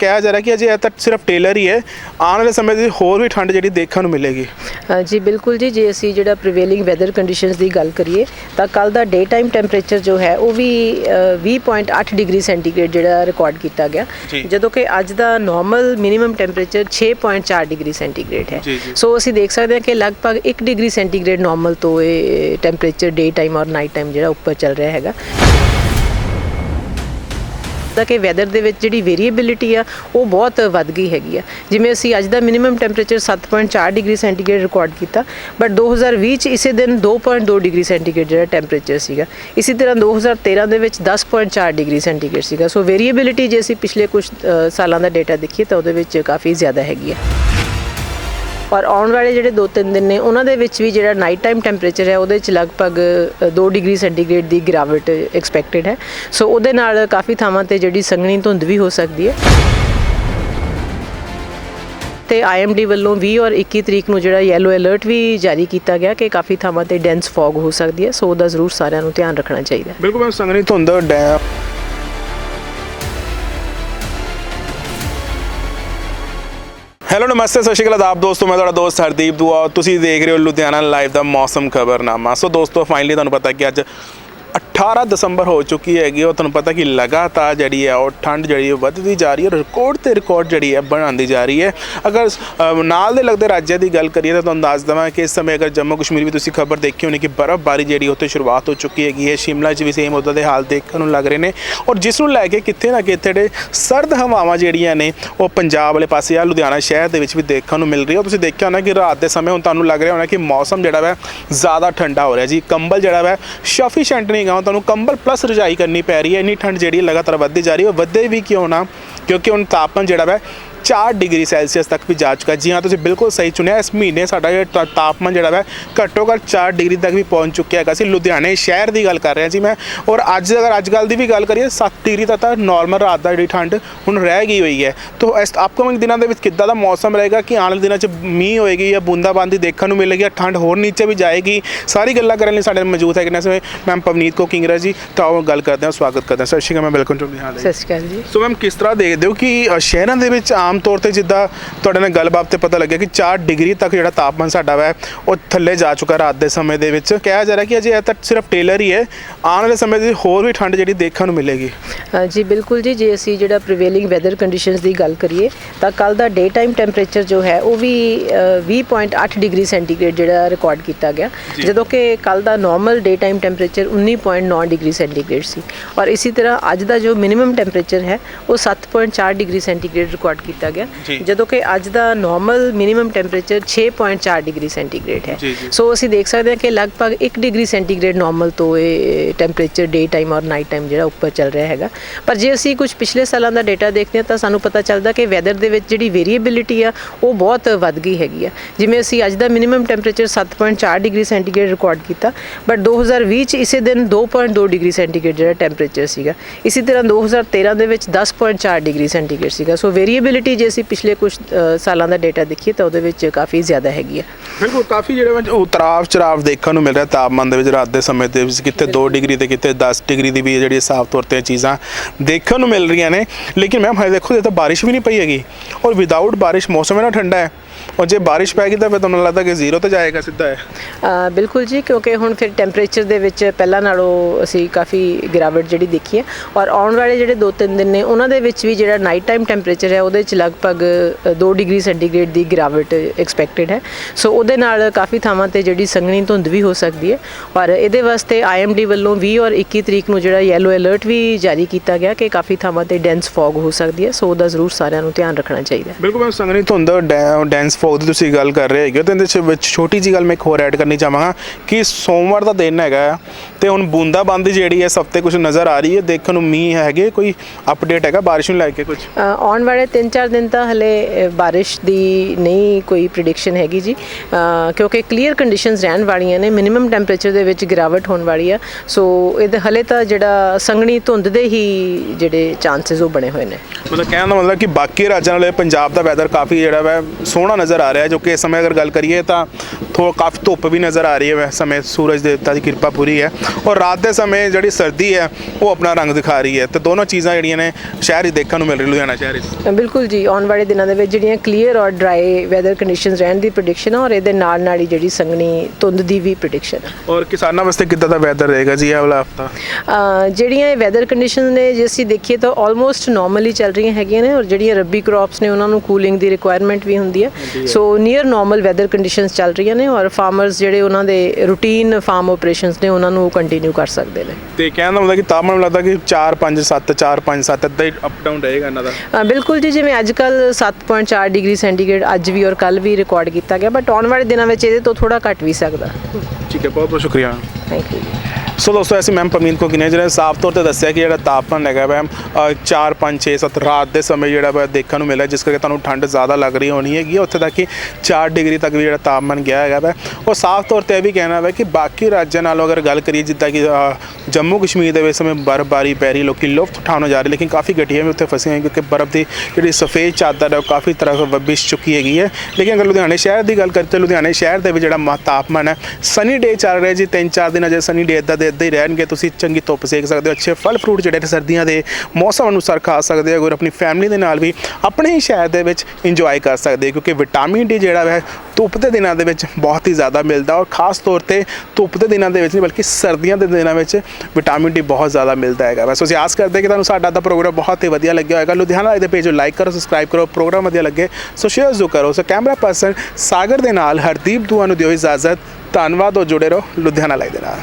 ਕਿਹਾ ਜਾ ਰਿਹਾ ਕਿ ਅਜੇ ਇਹ ਤਾਂ ਸਿਰਫ ਟੇਲਰ ਹੀ ਹੈ। ਆਉਣ ਵਾਲੇ ਸਮੇਂ 'ਚ ਹੋਰ ਵੀ ਠੰਡ ਜਿਹੜੀ ਦੇਖਣ ਨੂੰ ਮਿਲੇਗੀ। ਅ, ਜੀ ਬਿਲਕੁਲ ਜੀ ਜੇ ਅਸੀਂ ਜਿਹੜਾ ਪ੍ਰੀਵੇਲਿੰਗ ਵੈਦਰ ਕੰਡੀਸ਼ਨਸ ਦੀ ਗੱਲ ਕਰੀਏ ਤਾਂ ਕੱਲ ਦਾ ਡੇ ਟਾਈਮ ਟੈਂਪਰੇਚਰ ਜੋ ਹੈ ਉਹ ਵੀ ਅ, 20.8 ਡਿਗਰੀ ਸੈਂਟੀਗ੍ਰੇਡ ਜਿਹੜਾ ਰਿਕਾਰਡ ਕੀਤਾ ਗਿਆ। ਜੀ। ਜਦੋਂ ਕਿ ਅੱਜ ਦਾ normal minimum temperature 6.4 degree centigrade ਹੈ। ਜੀ। ਸੋ ਅਸੀਂ ਦੇਖ ਸਕਦੇ ਹਾਂ ਕਿ ਲਗਭਗ 1 ਡਿਗਰੀ ਸੈਂਟੀਗ੍ਰੇਡ ਨਾਰਮਲ ਤੋਂ ਇਹ ਟੈਂਪਰੇਚਰ ਡੇ ਟਾਈਮ ਔਰ ਨਾਈਟ ਟਾਈਮ ਜਿਹੜਾ ਉੱਪਰ ਚੱਲ ਰਿਹਾ ਹੈਗਾ। ਦਾ ਕਿ ਵੈਦਰ ਦੇ ਵਿੱਚ ਜਿਹੜੀ ਵੇਰੀਏਬਿਲਿਟੀ ਆ, ਉਹ ਬਹੁਤ ਵੱਧ ਗਈ ਹੈਗੀ ਆ। ਜਿਵੇਂ ਅਸੀਂ ਅੱਜ ਦਾ minimum temperature 7.4 degree centigrade record ਕੀਤਾ ਬਟ 2020 ਚ ਇਸੇ ਦਿਨ 2.2 ਡਿਗਰੀ ਸੈਂਟੀਗ੍ਰੇਡ ਜਿਹੜਾ ਟੈਂਪਰੇਚਰ ਸੀਗਾ, ਇਸੇ ਤਰ੍ਹਾਂ 2013 ਦੇ ਵਿੱਚ 10.4 ਡਿਗਰੀ ਸੈਂਟੀਗ੍ਰੇਡ ਸੀਗਾ। ਸੋ ਵੇਰੀਏਬਿਲਿਟੀ ਜੇ ਅਸੀਂ ਪਿਛਲੇ ਕੁਝ ਸਾਲਾਂ ਦਾ ਡਾਟਾ ਦੇਖੀਏ ਤਾਂ ਉਹਦੇ ਵਿੱਚ ਕਾਫੀ ਜ਼ਿਆਦਾ ਹੈਗੀ ਆ। ਔਰ ਆਉਣ ਵਾਲੇ ਜਿਹੜੇ 2-3 ਦਿਨ ਨੇ ਉਹਨਾਂ ਦੇ ਵਿੱਚ ਵੀ ਜਿਹੜਾ ਨਾਈਟ ਟਾਈਮ ਟੈਂਪਰੇਚਰ ਹੈ ਉਹਦੇ ਚ ਲਗਭਗ ਅ, 2 ਡਿਗਰੀ ਸੈਂਟੀਗ੍ਰੇਡ ਦੀ ਗਿਰਾਵਟ ਐਕਸਪੈਕਟਡ ਹੈ। ਸੋ ਉਹਦੇ ਨਾਲ ਕਾਫੀ ਥਾਵਾਂ ਤੇ ਜਿਹੜੀ ਸੰਘਣੀ ਧੁੰਦ ਵੀ ਹੋ ਸਕਦੀ ਹੈ। ਤੇ ਆਈਐਮਡੀ ਵੱਲੋਂ 20 ਔਰ 21 ਤਰੀਕ ਨੂੰ ਜਿਹੜਾ ਯੈਲੋ ਅਲਰਟ ਵੀ ਜਾਰੀ ਕੀਤਾ ਗਿਆ ਕਿ ਕਾਫੀ ਥਾਵਾਂ ਤੇ ਡੈਂਸ ਫੌਗ ਹੋ ਸਕਦੀ ਹੈ। ਸੋ ਉਹਦਾ ਜ਼ਰੂਰ ਸਾਰਿਆਂ ਨੂੰ ਧਿਆਨ ਰੱਖਣਾ ਚਾਹੀਦਾ ਹੈ। ਬਿਲਕੁਲ ਮੈਂ ਸੰਗਣੀ ਧੁੰਦ ਹੈਲੋ ਨਮਸਤੇ ਸਤਿ ਸ਼੍ਰੀ ਅਕਾਲ ਆਦਾਬ ਦੋਸਤੋ, ਮੈਂ ਤੁਹਾਡਾ ਦੋਸਤ ਹਰਦੀਪ ਦੁਆ ਤੁਸੀਂ ਦੇਖ ਰਹੇ ਹੋ ਲੁਧਿਆਣਾ ਲਾਈਵ ਦਾ ਮੌਸਮ ਖਬਰਨਾਮਾ। ਸੋ ਦੋਸਤੋ ਫਾਈਨਲੀ ਤੁਹਾਨੂੰ ਪਤਾ ਕਿ ਅੱਜ 18 ਦਸੰਬਰ ਹੋ ਚੁੱਕੀ ਹੈਗੀ ਉਹ ਤੁਹਾਨੂੰ ਪਤਾ ਕਿ ਲਗਾਤਾਰ ਜਿਹੜੀ ਹੈ ਉਹ ਠੰਡ ਜਿਹੜੀ ਹੈ ਵੱਧਦੀ ਜਾ ਰਹੀ ਹੈ ਰਿਕਾਰਡ ਤੇ ਰਿਕਾਰਡ ਜਿਹੜੀ ਹੈ ਬਣਾਉਂਦੀ ਜਾ ਰਹੀ ਹੈ। ਅਗਰ ਨਾਲ ਦੇ ਲੱਗਦੇ ਰਾਜਾਂ ਦੀ ਗੱਲ ਕਰੀਏ ਤਾਂ ਤੁਹਾਨੂੰ ਦੱਸ ਦਵਾਂ ਕਿ ਇਸ ਸਮੇਂ ਅਗਰ ਜੰਮੂ ਕਸ਼ਮੀਰ ਵੀ ਤੁਸੀਂ ਖਬਰ ਦੇਖੀ ਹੋਣੀ ਕਿ ਬਰਫ਼ਬਾਰੀ ਜਿਹੜੀ ਉੱਥੇ ਸ਼ੁਰੂਆਤ ਹੋ ਚੁੱਕੀ ਹੈਗੀ ਹੈ। ਸ਼ਿਮਲਾ 'ਚ ਵੀ ਸੇਮ ਉੱਦਾਂ ਦੇ ਹਾਲ ਦੇਖਣ ਨੂੰ ਲੱਗ ਰਹੇ ਨੇ ਔਰ ਜਿਸ ਨੂੰ ਲੈ ਕੇ ਕਿੱਥੇ ਨਾ ਕਿਤੇ ਜਿਹੜੇ ਸਰਦ ਹਵਾਵਾਂ ਜਿਹੜੀਆਂ ਨੇ, ਉਹ ਪੰਜਾਬ ਵਾਲੇ ਪਾਸੇ ਆ, ਲੁਧਿਆਣਾ ਸ਼ਹਿਰ ਦੇ ਵਿੱਚ ਵੀ ਦੇਖਣ ਨੂੰ ਮਿਲ ਰਹੀ ਹੈ। ਤੁਸੀਂ ਦੇਖਿਆ ਹੋਣਾ ਕਿ ਰਾਤ ਦੇ ਸਮੇਂ ਹੁਣ ਤੁਹਾਨੂੰ ਲੱਗ ਰਿਹਾ ਹੋਣਾ ਕਿ ਮੌਸਮ ਜਿਹੜਾ ਵਾ ਜ਼ਿਆਦਾ ਠੰਡਾ ਹੋ ਰਿਹਾ ਜੀ। ਕੰਬਲ ਜਿਹੜਾ ਵਾ ਸਫੀਸ਼ੀਐਂਟ ਨਹੀਂ ਗਾ ਤੁਹਾਨੂੰ ਕੰਬਲ ਪਲੱਸ ਰਜਾਈ ਕਰਨੀ ਪੈ ਰਹੀ ਹੈ। ਇੰਨੀ ਠੰਡ ਜਿਹੜੀ ਲਗਾਤਾਰ ਵੱਧਦੀ ਜਾ ਰਹੀ ਹੈ। ਉਹ ਵੱਧੇ ਵੀ ਕਿਉਂ ਨਾ? ਕਿਉਂਕਿ ਹੁਣ ਤਾਪਮਾਨ ਜਿਹੜਾ ਵਾ 4 ਡਿਗਰੀ ਸੈਲਸੀਅਸ ਤੱਕ ਵੀ ਜਾ ਚੁੱਕਾ ਜੀ ਹਾਂ ਤੁਸੀਂ ਬਿਲਕੁਲ ਸਹੀ ਚੁਣਿਆ। ਇਸ ਮਹੀਨੇ ਸਾਡਾ ਜਿਹੜਾ ਤਾਪਮਾਨ ਜਿਹੜਾ ਵਾ ਘੱਟੋ ਘੱਟ 4 ਡਿਗਰੀ ਤੱਕ ਵੀ ਪਹੁੰਚ ਚੁੱਕਿਆ ਹੈਗਾ। ਸੀ ਲੁਧਿਆਣੇ ਸ਼ਹਿਰ ਦੀ ਗੱਲ ਕਰ ਰਿਹਾ ਜੀ ਮੈਂ। ਔਰ ਅੱਜ ਅਗਰ ਅੱਜ ਕੱਲ ਦੀ ਵੀ ਗੱਲ ਕਰੀਏ 7 ਡਿਗਰੀ ਤੱਕ ਤਾਂ ਨਾਰਮਲ ਰਾਤ ਦਾ ਜਿਹੜੀ ਠੰਡ ਹੁਣ ਰਹਿ ਗਈ ਹੋਈ ਹੈ। ਤਾਂ ਇਸ ਅਪਕਮਿੰਗ ਦਿਨਾਂ ਦੇ ਵਿੱਚ ਕਿੱਦਾਂ ਦਾ ਮੌਸਮ ਰਹੇਗਾ ਕਿ ਆਉਣ ਵਾਲੇ ਦਿਨਾਂ 'ਚ ਮੀਂਹ ਹੋਏਗੀ ਜਾਂ ਬੂੰਦਾਬਾਂਦੀ ਦੇਖਣ ਨੂੰ ਮਿਲੇਗੀ ਠੰਡ ਹੋਰ ਨੀਚੇ ਵੀ ਜਾਏਗੀ? ਸਾਰੀ ਗੱਲਾਂ ਕਰਨ ਲਈ ਸਾਡੇ ਮੌਜੂਦ ਹੈਗੇ ਨੇ ਸਮੇਂ ਮੈਮ ਪਵਨੀਤ ਕੋ ਕਿੰਗਰਾ ਜੀ। ਤਾਂ ਉਹ ਗੱਲ ਕਰਦੇ ਹਾਂ ਸਵਾਗਤ ਕਰਦੇ ਹਾਂ। ਸਤਿ ਸ਼੍ਰੀ ਅਕਾਲ ਮੈਂ ਵੈਲਕਮ ਟੂ ਬਿਹਾਰ ਸਤਿ ਸ਼੍ਰੀ ਅਕਾਲ ਜੀ। ਸੋ ਮੈਮ ਕਿਸ ਤਰ੍ਹਾਂ ਦੇਖਦੇ ਹੋ ਕਿ ਸ਼ਹਿਰਾਂ ਦੇ ਵਿੱਚ ਆਮ ਤੌਰ ਤੇ ਜਿੱਦਾਂ ਤੁਹਾਡੇ ਨਾਲ ਗੱਲਬਾਤ ਤੇ ਪਤਾ ਲੱਗਿਆ ਕਿ 4 ਡਿਗਰੀ ਤੱਕ ਜਿਹੜਾ ਤਾਪਮਾਨ ਸਾਡਾ ਵਾ ਉਹ ਥੱਲੇ ਜਾ ਚੁੱਕਾ ਰਾਤ ਦੇ ਸਮੇਂ ਦੇ ਵਿੱਚ। ਕਿਹਾ ਜਾ ਰਿਹਾ ਕਿ ਅਜੇ ਇਹ ਤਾਂ ਸਿਰਫ ਟੇਲਰ ਹੀ ਹੈ। ਆਉਣ ਵਾਲੇ ਸਮੇਂ 'ਚ ਹੋਰ ਵੀ ਠੰਡ ਜਿਹੜੀ ਦੇਖਣ ਨੂੰ ਮਿਲੇਗੀ। ਜੀ ਬਿਲਕੁਲ ਜੀ। ਜੇ ਅਸੀਂ ਜਿਹੜਾ ਪ੍ਰੀਵੇਲਿੰਗ ਵੈਦਰ ਕੰਡੀਸ਼ਨਸ ਦੀ ਗੱਲ ਕਰੀਏ ਤਾਂ ਕੱਲ ਦਾ ਡੇ ਟਾਈਮ ਟੈਂਪਰੇਚਰ ਜੋ ਹੈ ਉਹ ਵੀ ਅ, 20.8 ਡਿਗਰੀ ਸੈਂਟੀਗ੍ਰੇਡ ਜਿਹੜਾ ਰਿਕਾਰਡ ਕੀਤਾ ਗਿਆ। ਜਦੋਂ ਕਿ ਕੱਲ ਦਾ normal day time temperature 19.9 degree centigrade ਸੀ। ਔਰ ਇਸੇ ਤਰ੍ਹਾਂ ਅੱਜ ਦਾ ਜੋ ਮਿਨੀਮਮ ਟੈਂਪਰੇਚਰ ਹੈ ਉਹ 7.4 ਡਿਗਰੀ ਸੈਂਟੀਗ੍ਰੇਡ ਰਿਕਾਰਡ ਕੀਤਾ ਗਿਆ। ਜੀ। ਜਦੋਂ ਕਿ ਅੱਜ ਦਾ normal minimum temperature 6.4 degree centigrade ਹੈ। ਸੋ ਅਸੀਂ ਦੇਖ ਸਕਦੇ ਹਾਂ ਕਿ ਲਗਭਗ 1 ਡਿਗਰੀ ਸੈਂਟੀਗ੍ਰੇਡ ਨਾਰਮਲ ਤੋਂ ਇਹ ਟੈਂਪਰੇਚਰ ਡੇ ਟਾਈਮ ਔਰ ਨਾਈਟ ਟਾਈਮ ਜਿਹੜਾ ਉੱਪਰ ਚੱਲ ਰਿਹਾ ਹੈਗਾ। ਪਰ ਜੇ ਅਸੀਂ ਕੁਝ ਪਿਛਲੇ ਸਾਲਾਂ ਦਾ ਡਾਟਾ ਦੇਖਦੇ ਹਾਂ ਤਾਂ ਸਾਨੂੰ ਪਤਾ ਚੱਲਦਾ ਕਿ ਵੈਦਰ ਦੇ ਵਿੱਚ ਜਿਹੜੀ ਵੇਰੀਏਬਿਲਿਟੀ ਆ ਉਹ ਬਹੁਤ ਵੱਧ ਗਈ ਹੈਗੀ ਆ। ਜਿਵੇਂ ਅਸੀਂ ਅੱਜ ਦਾ minimum temperature 7.4 degree centigrade record ਕੀਤਾ ਬਟ 2020 ਚ ਇਸੇ ਦਿਨ 2.2 ਡਿਗਰੀ ਸੈਂਟੀਗ੍ਰੇਡ ਜਿਹੜਾ ਟੈਂਪਰੇਚਰ ਸੀਗਾ। ਇਸੇ ਤਰ੍ਹਾਂ 2013 ਦੇ ਵਿੱਚ 10.4 ਡਿਗਰੀ ਸੈਂਟੀਗ੍ਰੇਡ ਸੀਗਾ। ਸੋ ਵੇਰੀਏਬਿਲਿਟੀ ਜੇ ਅਸੀਂ ਪਿਛਲੇ ਕੁਝ ਸਾਲਾਂ ਦਾ ਡਾਟਾ ਦੇਖੀਏ ਤਾਂ ਉਹਦੇ ਵਿੱਚ ਕਾਫੀ ਜ਼ਿਆਦਾ ਹੈਗੀ ਆ। ਬਿਲਕੁਲ ਕਾਫੀ ਜਿਹੜੇ ਵਿੱਚ ਉਤਰਾਵ ਚੜਾਵ ਦੇਖਣ ਨੂੰ ਮਿਲ ਰਿਹਾ ਤਾਪਮਾਨ ਦੇ ਵਿੱਚ ਰਾਤ ਦੇ ਸਮੇਂ ਵਿੱਚ ਕਿਤੇ 2 ਡਿਗਰੀ ਤੇ ਕਿਤੇ 10 ਡਿਗਰੀ ਦੀ ਵੀ ਜਿਹੜੀ ਸਾਫ਼ ਤੌਰ ਤੇ ਚੀਜ਼ਾਂ ਦੇਖਣ ਨੂੰ ਮਿਲ ਰਹੀਆਂ ਨੇ। ਲੇਕਿਨ ਮੈਮ ਹਜੇ ਦੇਖੋ ਇਹ ਤਾਂ ਬਾਰਿਸ਼ ਵੀ ਨਹੀਂ ਪਈ ਹੈਗੀ। ਔਰ ਵਿਦਆਊਟ ਬਾਰਿਸ਼ ਮੌਸਮ ਇਹਨਾਂ ਠੰਡਾ ਹੈ। ਔਰ ਜੇ ਬਾਰਿਸ਼ ਪੈ ਗਈ ਤਾਂ ਫਿਰ ਤੁਹਾਨੂੰ ਲੱਗਦਾ ਕਿ ਜ਼ੀਰੋ ਤੇ ਜਾਏਗਾ ਸਿੱਧਾ ਹੈ ਬਿਲਕੁਲ ਜੀ ਕਿਉਂਕਿ ਹੁਣ ਫਿਰ ਟੈਂਪਰੇਚਰ ਦੇ ਵਿੱਚ ਪਹਿਲਾਂ ਨਾਲੋਂ ਅਸੀਂ ਕਾਫੀ ਗਿਰਾਵਟ ਜਿਹੜੀ ਦੇਖੀ ਹੈ। ਔਰ ਆਉਣ ਵਾਲੇ ਜਿਹੜੇ 2-3 ਦਿਨ ਨੇ ਉਹਨਾਂ ਦੇ ਵਿੱਚ ਵੀ ਜਿਹੜਾ ਨਾਈਟ ਟਾਈਮ ਟੈਂਪਰੇਚਰ ਹੈ ਉਹਦੇ ਚ ਲਗਭਗ ਅ, 2 ਡਿਗਰੀ ਸੈਂਟੀਗ੍ਰੇਡ ਦੀ ਗਿਰਾਵਟ ਐਕਸਪੈਕਟਡ ਹੈ। ਸੋ ਉਹਦੇ ਨਾਲ ਕਾਫੀ ਥਾਵਾਂ ਤੇ ਜਿਹੜੀ ਸੰਘਣੀ ਧੁੰਦ ਵੀ ਹੋ ਸਕਦੀ ਹੈ। ਪਰ ਇਹਦੇ ਵਾਸਤੇ ਆਈਐਮਡੀ ਵੱਲੋਂ 20 ਔਰ 21 ਤਰੀਕ ਨੂੰ ਜਿਹੜਾ ਯੈਲੋ ਅਲਰਟ ਵੀ ਜਾਰੀ ਕੀਤਾ ਗਿਆ ਕਿ ਕਾਫੀ ਥਾਵਾਂ ਤੇ ਡੈਂਸ ਫੌਗ ਹੋ ਸਕਦੀ ਹੈ। ਸੋ ਉਹਦਾ ਜ਼ਰੂਰ ਸਾਰਿਆਂ ਨੂੰ ਧਿਆਨ ਰੱਖਣਾ ਚਾਹੀਦਾ ਹੈ। ਬਿਲਕੁਲ ਮੈਂ ਸੰਗਣੀ ਧੁੰਦ ਡੈਂਸ ਫੋਗ ਦੀ ਤੁਸੀਂ ਗੱਲ ਕਰ ਰਹੇ ਹੈਗੇ ਤੇ ਇਹਦੇ ਵਿੱਚ ਛੋਟੀ ਜੀ ਗੱਲ ਮੈਂ ਇੱਕ ਹੋਰ ਐਡ ਕਰਨੀ ਚਾਹਾਂਗਾ ਕਿ ਸੋਮਵਾਰ ਦਾ ਦਿਨ ਹੈਗਾ ਤੇ ਹੁਣ ਬੂੰਦਾਬਾਂਦੀ ਜਿਹੜੀ ਹੈ ਸਫਤੇ ਕੁਝ ਨਜ਼ਰ ਆ ਰਹੀ ਹੈ ਦੇਖਣ ਨੂੰ ਮੀਂਹ ਹੈਗੇ ਕੋਈ ਅਪਡੇਟ ਹੈਗਾ ਬਾਰਿਸ਼ ਨੂੰ ਲੈ ਕੇ ਕੁਝ ਆਉਣ ਵਾਲੇ 3-4 ਦਿਨ ਤਾਂ ਹਲੇ ਬਾਰਿਸ਼ ਦੀ ਨਹੀਂ ਕੋਈ ਪ੍ਰੈਡਿਕਸ਼ਨ ਹੈਗੀ ਜੀ। ਕਿਉਂਕਿ ਕਲੀਅਰ ਕੰਡੀਸ਼ਨਸ ਰਹਿਣ ਵਾਲੀਆਂ ਨੇ ਮਿਨੀਮਮ ਟੈਂਪਰੇਚਰ ਦੇ ਵਿੱਚ ਗਿਰਾਵਟ ਹੋਣ ਵਾਲੀ ਆ ਸੋ ਇਹਦੇ ਹਲੇ ਤਾਂ ਜਿਹੜਾ ਸੰਘਣੀ ਧੁੰਦ ਦੇ ਹੀ ਜਿਹੜੇ ਚਾਂਸਸ ਉਹ ਬਣੇ ਹੋਏ ਨੇ। ਮਤਲਬ ਕਹਿਣ ਦਾ ਮਤਲਬ ਕਿ ਬਾਕੀ ਰਾਜਾਂ ਨਾਲੋਂ ਪੰਜਾਬ ਦਾ ਵੈਦਰ ਕਾਫੀ ਜਿਹੜਾ ਵਾ ਸੋਹਣਾ ਨਜ਼ਰ ਨਜ਼ਰ ਆ ਰਿਹਾ ਹੈ ਜੋ ਕਿ ਇਸ ਸਮੇਂ ਅਗਰ ਗੱਲ ਕਰੀਏ ਤਾਂ ਥੋ ਕਾਫੀ ਧੁੱਪ ਵੀ ਨਜ਼ਰ ਆ ਰਹੀ ਹੈ ਸਮੇਂ ਸੂਰਜ ਦੇਵਤਾ ਦੀ ਕਿਰਪਾ ਪੂਰੀ ਹੈ। ਔਰ ਰਾਤ ਦੇ ਸਮੇਂ ਜਿਹੜੀ ਸਰਦੀ ਹੈ ਉਹ ਆਪਣਾ ਰੰਗ ਦਿਖਾ ਰਹੀ ਹੈ। ਤੇ ਦੋਨੋਂ ਚੀਜ਼ਾਂ ਜਿਹੜੀਆਂ ਨੇ ਸ਼ਹਿਰ ਹੀ ਦੇਖਣ ਨੂੰ ਮਿਲ ਰਹੀ ਲੁਧਿਆਣਾ ਸ਼ਹਿਰ ਵਿੱਚ। ਬਿਲਕੁਲ ਜੀ ਆਉਣ ਵਾਲੇ ਦਿਨਾਂ ਦੇ ਵਿੱਚ ਜਿਹੜੀਆਂ ਕਲੀਅਰ ਔਰ ਡਰਾਈ ਵੈਦਰ ਕੰਡੀਸ਼ਨਸ ਰਹਿਣ ਦੀ ਪ੍ਰੈਡਿਕਸ਼ਨ ਹੈ ਔਰ ਇਹਦੇ ਨਾਲ ਨਾਲ ਹੀ ਜਿਹੜੀ ਸੰਘਣੀ ਧੁੰਦ ਦੀ ਵੀ ਪ੍ਰੈਡਿਕਸ਼ਨ ਹੈ ਔਰ ਕਿਸਾਨਾਂ ਵਾਸਤੇ ਕਿੱਦਾਂ ਦਾ ਵੈਦਰ ਰਹੇਗਾ ਜੀ ਇਹ ਵਾਲਾ ਹਫਤਾ? ਜਿਹੜੀਆਂ ਇਹ ਵੈਦਰ ਕੰਡੀਸ਼ਨਸ ਨੇ ਜੇ ਅਸੀਂ ਦੇਖੀਏ ਤਾਂ ਆਲਮੋਸਟ ਨਾਰਮਲੀ ਚੱਲ ਰਹੀਆਂ ਹੈਗੀਆਂ ਨੇ ਔਰ ਜਿਹੜੀਆਂ ਰੱਬੀ ਕ੍ਰੌਪਸ ਨੇ ਉਹਨਾਂ ਨੂੰ ਕੂਲਿੰਗ ਦੀ ਰਿਕੁਆਇਰਮੈਂਟ ਵੀ ਹੁੰਦੀ ਹੈ। So near normal weather conditions ਚੱਲ ਰਹੀਆਂ ਨੇ ਔਰ ਫਾਰਮਰਸ ਜਿਹੜੇ ਉਹਨਾਂ ਦੇ ਰੂਟੀਨ ਫਾਰਮ ਆਪਰੇਸ਼ਨਸ ਨੇ ਉਹਨਾਂ ਨੂੰ ਕੰਟੀਨਿਊ ਕਰ ਸਕਦੇ ਨੇ। ਤੇ ਕਹਿਣ ਦਾ ਮਤਲਬ ਕਿ ਤਾਪਮਾਨ ਮੈਨੂੰ ਲੱਗਦਾ ਕਿ 4 5 7 4 5 7 ਇਦਾਂ ਹੀ ਅਪ ਡਾਊਨ ਰਹੇਗਾ ਇਹਨਾਂ ਦਾ। ਬਿਲਕੁਲ ਜੀ ਜਿਵੇਂ ਅੱਜ ਕੱਲ 7.4 ਡਿਗਰੀ ਸੈਂਟੀਗ੍ਰੇਡ ਅੱਜ ਵੀ ਔਰ ਕੱਲ ਵੀ ਰਿਕਾਰਡ ਕੀਤਾ ਗਿਆ ਬਟ ਆਉਣ ਵਾਲੇ ਦਿਨਾਂ ਵਿੱਚ ਇਹਦੇ ਤੋਂ ਥੋੜਾ ਘਟ ਵੀ ਸਕਦਾ। ਠੀਕ ਹੈ ਬਹੁਤ ਬਹੁਤ ਸ਼ੁਕਰੀਆ ਥੈਂਕ ਯੂ ਸੋ ਦੋਸਤੋ ਅਸੀਂ ਮੈਮ ਪਰਮੀਨ ਕੋ ਕਿਨੇ ਜਿਹੜੇ ਸਾਫ਼ ਤੌਰ ਤੇ ਦੱਸਿਆ ਕਿ ਜਿਹੜਾ ਤਾਪਮਾਨ ਹੈਗਾ ਵੈ 4 5 6 7 ਰਾਤ ਦੇ ਸਮੇਂ ਜਿਹੜਾ ਵਾ ਦੇਖਣ ਨੂੰ ਮਿਲਿਆ, ਜਿਸ ਕਰਕੇ ਤੁਹਾਨੂੰ ਠੰਡ ਜ਼ਿਆਦਾ ਲੱਗ ਰਹੀ ਹੋਣੀ ਹੈਗੀ ਉੱਥੇ ਤੱਕ ਕਿ 4 ਡਿਗਰੀ ਤੱਕ ਵੀ ਜਿਹੜਾ ਤਾਪਮਾਨ ਗਿਆ ਹੈਗਾ ਵਾ। ਉਹ ਸਾਫ਼ ਤੌਰ ਤੇ ਇਹ ਵੀ ਕਹਿਣਾ ਵਾ ਕਿ ਬਾਕੀ ਰਾਜਾਂ ਨਾਲੋਂ ਅਗਰ ਗੱਲ ਕਰੀਏ, ਜਿੱਦਾਂ ਕਿ ਜੰਮੂ ਕਸ਼ਮੀਰ ਦੇ ਵਿੱਚ ਸਮੇਂ ਬਰਫ਼ਬਾਰੀ ਪੈ ਰਹੀ, ਲੋਕੀ ਲੁਫਤ ਉਠਾਉਣ ਜਾ ਰਹੇ, ਲੇਕਿਨ ਕਾਫੀ ਗੱਡੀਆਂ ਵੀ ਉੱਥੇ ਫਸੀਆਂ ਹੋਈਆਂ ਕਿਉਂਕਿ ਬਰਫ਼ ਦੀ ਜਿਹੜੀ ਸਫੇਦ ਚਾਦਰ ਹੈ ਉਹ ਕਾਫੀ ਤਰ੍ਹਾਂ ਵਿਛ ਚੁੱਕੀ ਹੈਗੀ ਹੈ। ਲੇਕਿਨ ਅਗਰ ਲੁਧਿਆਣੇ ਸ਼ਹਿਰ ਦੀ ਗੱਲ ਕਰੀਏ ਤਾਂ ਲੁਧਿਆਣੇ ਸ਼ਹਿਰ ਦੇ ਵਿੱਚ ਜਿਹੜਾ ਮਾ- ਤਾਪਮਾਨ ਹੈ ਸਨੀ ਡੇ ਚੱਲ ਰਿਹਾ ਜੀ, ਤਿੰਨ ਚਾਰ ਦਿਨ ਅਜੇ ਸਨੀ ਡੇ ਇਦਾਂ ਦੇ ਇਦਾਂ ਹੀ ਰਹਿਣਗੇ, ਤੁਸੀਂ ਚੰਗੀ ਧੁੱਪ ਸੇਕ ਸਕਦੇ ਹੋ, ਅੱਛੇ ਫਲ ਫਰੂਟ ਜਿਹੜੇ ਨੇ ਸਰਦੀਆਂ ਦੇ ਮੌਸਮ ਅਨੁਸਾਰ ਖਾ ਸਕਦੇ ਹੋ, ਅਗਰ ਆਪਣੀ ਫੈਮਿਲੀ ਦੇ ਨਾਲ ਵੀ ਆਪਣੇ ਹੀ ਸ਼ਹਿਰ ਦੇ ਵਿੱਚ ਇੰਜੋਏ ਕਰ ਸਕਦੇ ਹੋ, ਕਿਉਂਕਿ ਵਿਟਾਮਿਨ ਡੀ ਜਿਹੜਾ ਹੈ ਧੁੱਪ ਦੇ ਦਿਨਾਂ ਦੇ ਵਿੱਚ ਬਹੁਤ ਹੀ ਜ਼ਿਆਦਾ ਮਿਲਦਾ ਔਰ ਖਾਸ ਤੌਰ ਤੇ ਧੁੱਪ ਦੇ ਦਿਨਾਂ ਦੇ ਵਿੱਚ ਨਹੀਂ ਬਲਕਿ ਸਰਦੀਆਂ ਦੇ ਦਿਨਾਂ ਵਿੱਚ ਵਿਟਾਮਿਨ ਡੀ ਬਹੁਤ ਜ਼ਿਆਦਾ ਮਿਲਦਾ ਹੈਗਾ। ਵੈਸੇ ਅਸੀਂ ਆਸ ਕਰਦੇ ਕਿ ਤੁਹਾਨੂੰ ਸਾਡਾ ਦਾ ਪ੍ਰੋਗਰਾਮ ਬਹੁਤ ਹੀ ਵਧੀਆ ਲੱਗਿਆ ਹੋਵੇਗਾ ਲੁਧਿਆਣਾ ਲਾਈਵ ਦੇ ਪੇਜ ਨੂੰ ਲਾਈਕ ਕਰੋ ਸਬਸਕ੍ਰਾਈਬ ਕਰੋ, ਪ੍ਰੋਗਰਾਮ ਵਧੀਆ ਲੱਗੇ ਸੋ ਸ਼ੇਅਰ ਜ਼ਰੂਰ ਕਰੋ। ਸੋ ਕੈਮਰਾ ਪਰਸਨ ਸਾਗਰ ਦੇ ਨਾਲ ਹਰਦੀਪ ਦੁਆ ਨੂੰ ਦਿਓ ਇਜਾਜ਼ਤ। ਧੰਨਵਾਦ ਹੋ ਜੁੜੇ ਰਹੋ ਲੁਧਿਆਣਾ ਲਾਈਵ ਦੇ ਨਾਲ।